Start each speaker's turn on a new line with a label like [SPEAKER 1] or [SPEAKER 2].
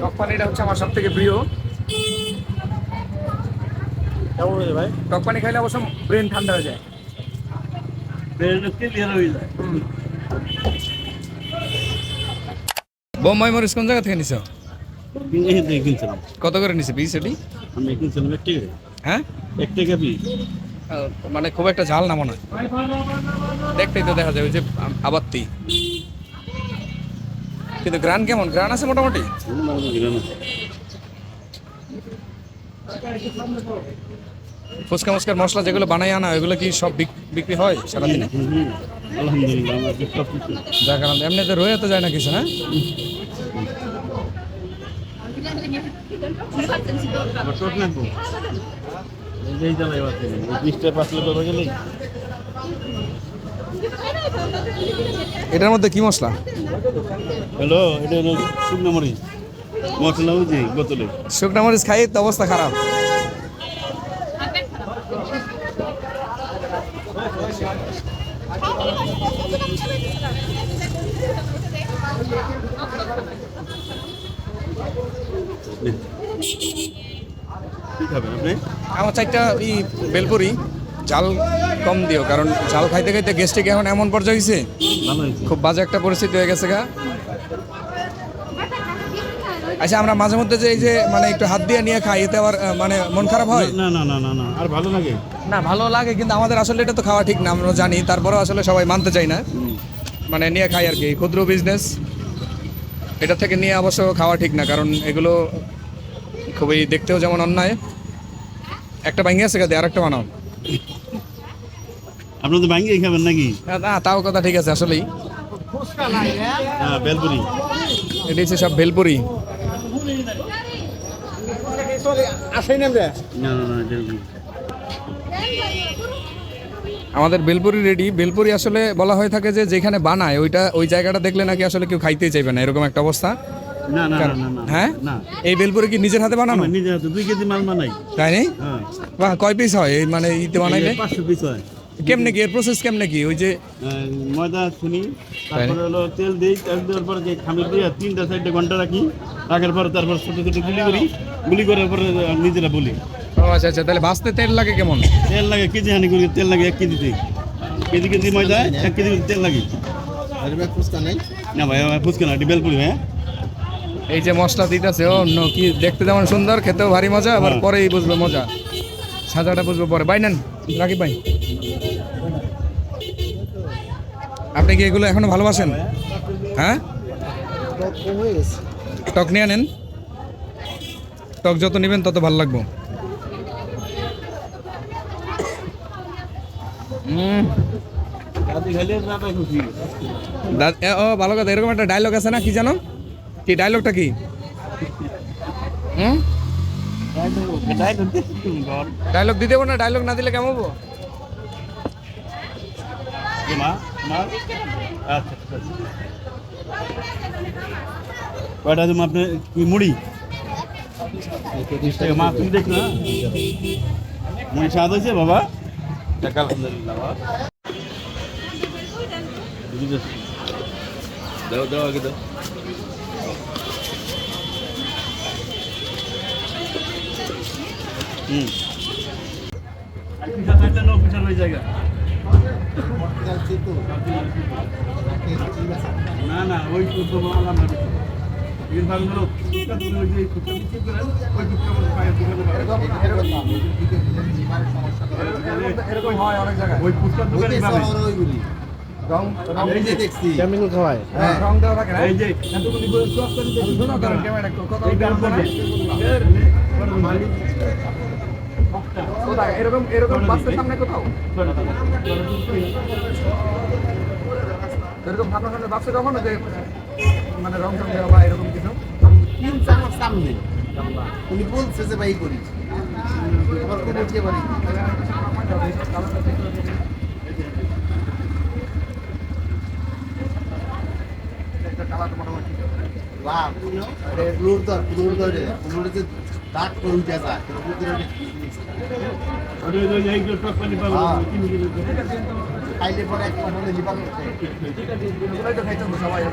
[SPEAKER 1] টক পানিটা হচ্ছে আমার সব থেকে প্রিয়।
[SPEAKER 2] কেমন হয়েছে ভাই?
[SPEAKER 1] টক পানি খাইলে অবশ্য ব্রেন ঠান্ডা হয়ে যায়।
[SPEAKER 2] ব্রেনটা ক্লিয়ার হয়ে যায়।
[SPEAKER 1] বোম্বাই মরিচ কোন জায়গা থেকে নিছো?
[SPEAKER 2] কিনছিলাম।
[SPEAKER 1] কত করে নিছে পিস এটি?
[SPEAKER 2] আমি কিনছিলাম এক টাকা।
[SPEAKER 1] হ্যাঁ?
[SPEAKER 2] এক টাকা পিস
[SPEAKER 1] মানে খুব একটা ঝাল না মনে হয়। দেখতেই তো দেখা যায় ওই যে আবাত্তি। কিন্তু গ্রান কেমন? গ্রান আছে মোটামুটি? ফুচকা, মুচকার মশলা যেগুলো বানাই আনা, ওইগুলো কি সব বিক- বিক্রি হয় সারাদিনে? যার কারণে এমনিতে রয়ে তো যায় না কিছু
[SPEAKER 2] গেলে
[SPEAKER 1] এটার মধ্যে কি মশলা?
[SPEAKER 2] হ্যালো এটা হলো শুকনো মরিচ। মশলা ওই বোতলে?
[SPEAKER 1] শুকনা মরিচ খাই তো অবস্থা খারাপ।
[SPEAKER 2] কি খাবেন আপনি?
[SPEAKER 1] আমার চারটা ই বেলপুরি ঝাল কম দিও কারণ ঝাল খাইতে খাইতে গেস্টিক এখন এমন পর্যায়ে হয়েছে খুব বাজে একটা পরিস্থিতি হয়ে গেছে গা। আচ্ছা আমরা মাঝে মধ্যে যে এই যে মানে একটু হাত দিয়ে নিয়ে খাই এতে আবার মানে মন খারাপ হয়?
[SPEAKER 2] না না না না না আর ভালো লাগে।
[SPEAKER 1] না ভালো লাগে কিন্তু আমাদের আসলে এটা তো খাওয়া ঠিক না আমরা জানি তারপরেও আসলে সবাই মানতে চাই না। মানে নিয়ে খাই আর কি ক্ষুদ্র বিজনেস এটা থেকে নিয়ে অবশ্য খাওয়া ঠিক না কারণ এগুলো খুবই দেখতেও যেমন অন্যায়। একটা ভাঙিয়ে আছে আর একটা বানাও।
[SPEAKER 2] আপনি তো ভাঙ্গিয়ে খাবেন নাকি?
[SPEAKER 1] না তাও কথা ঠিক আছে আসলেই।
[SPEAKER 2] হ্যাঁ বেলপুরি।
[SPEAKER 1] এটা হচ্ছে সব
[SPEAKER 2] এটা
[SPEAKER 1] আমাদের বেলপুরি রেডি বেলপুরি আসলে বলা হয়ে থাকে যে যেখানে বানায় ওইটা ওই জায়গাটা দেখলে নাকি আসলে কেউ খাইতেই চাইবে না এরকম একটা অবস্থা।
[SPEAKER 2] না
[SPEAKER 1] হ্যাঁ? এই বেলপুরি কি নিজের হাতে বানানো?
[SPEAKER 2] আমার নিজে হাতে দুই কেজি মাল বানাই।
[SPEAKER 1] তাই নেই?
[SPEAKER 2] হ্যাঁ।
[SPEAKER 1] বাহ কয় পিস হয়? মানে ইতে বানাইলে?
[SPEAKER 2] পাঁচশো পিস হয়।
[SPEAKER 1] কেমনে কি? এর প্রসেস কেমনে কি? ওই যে
[SPEAKER 2] ময়দা শুনি তারপরে হলো তেল দিই তেল দেওয়ার পরে যে খামির দিয়ে তিনটা চারটে ঘণ্টা রাখি। রাখার পরে তারপর ছোটো ছোটো গুলি করি। গুলি করার পরে নিজেরা বলি।
[SPEAKER 1] ও আচ্ছা আচ্ছা তাহলে ভাজতে তেল লাগে কেমন?
[SPEAKER 2] তেল লাগে কেজি হানি করি তেল লাগে এক কেজিতে। কেজি কেজি ময়দা এক কেজি তেল লাগে। না ভাই আমার ফুচকা না বেলপুরি হ্যাঁ?
[SPEAKER 1] এই যে মশলা দিতেছে ও no, কি দেখতে যেমন সুন্দর খেতেও ভারী মজা আবার
[SPEAKER 2] হ্যাঁ।
[SPEAKER 1] পরেই বুঝবে মজা। সাজাটা বুঝবে পরে। বাই নেন রাখি ভাই। আপনি কি এগুলো এখনও ভালোবাসেন? হ্যাঁ? টক নিয়ে নেন। টক যত নেবেন তত ভালো লাগবো। ও, ভালো কথা, এরকম একটা ডায়লগ আছে না, কি জানো? কি ডায়লগটা কি? ডায়লগ দিতে না ডায়লগ না দিলে কেমন হব?
[SPEAKER 2] মা আচ্ছা আচ্ছা। কয়টা তুমি আপনি? কি, মুড়ি? মা, তুমি দেখ না? মুড়ি স্বাদ হয়েছে, বাবা? টাকা আলহামদুলিল্লাহ। দাও দাও, আগে দাও। হুম। জায়গা না না ওই তো আলাম না তুমি ওই পাবেন।
[SPEAKER 1] এরকম হয় অনেক জায়গায়।
[SPEAKER 2] ওই ফুচকার দোকানে
[SPEAKER 1] রং
[SPEAKER 2] এই যে
[SPEAKER 3] কেমিক্যাল খাওয়ায়
[SPEAKER 1] হ্যাঁ, রং দেওয়া থাকে
[SPEAKER 2] এই যে এতগুলি করে চপ করে দিতে
[SPEAKER 1] শোনো, কারণ ক্যামেরা কথা
[SPEAKER 2] এই দাম
[SPEAKER 1] বলব না। কোথায়? এরকম এরকম বাসের সামনে কোথাও? এরকম আপনার সামনে বাসে কখনো যে মানে রং টং দেওয়া বা এরকম কিছু?
[SPEAKER 3] কিনছে আমার সামনে। উনি বলছে যে ভাই করি। আবার কোনো উঠে পারি যে দাঁত করে উঠে যায়
[SPEAKER 2] ওই যে- যে
[SPEAKER 3] হ্যাঁ।
[SPEAKER 2] কিনে কিনে দেবেন।
[SPEAKER 3] খাইলে পরে লিভার
[SPEAKER 1] এগুলোই তো খাইতে সবাই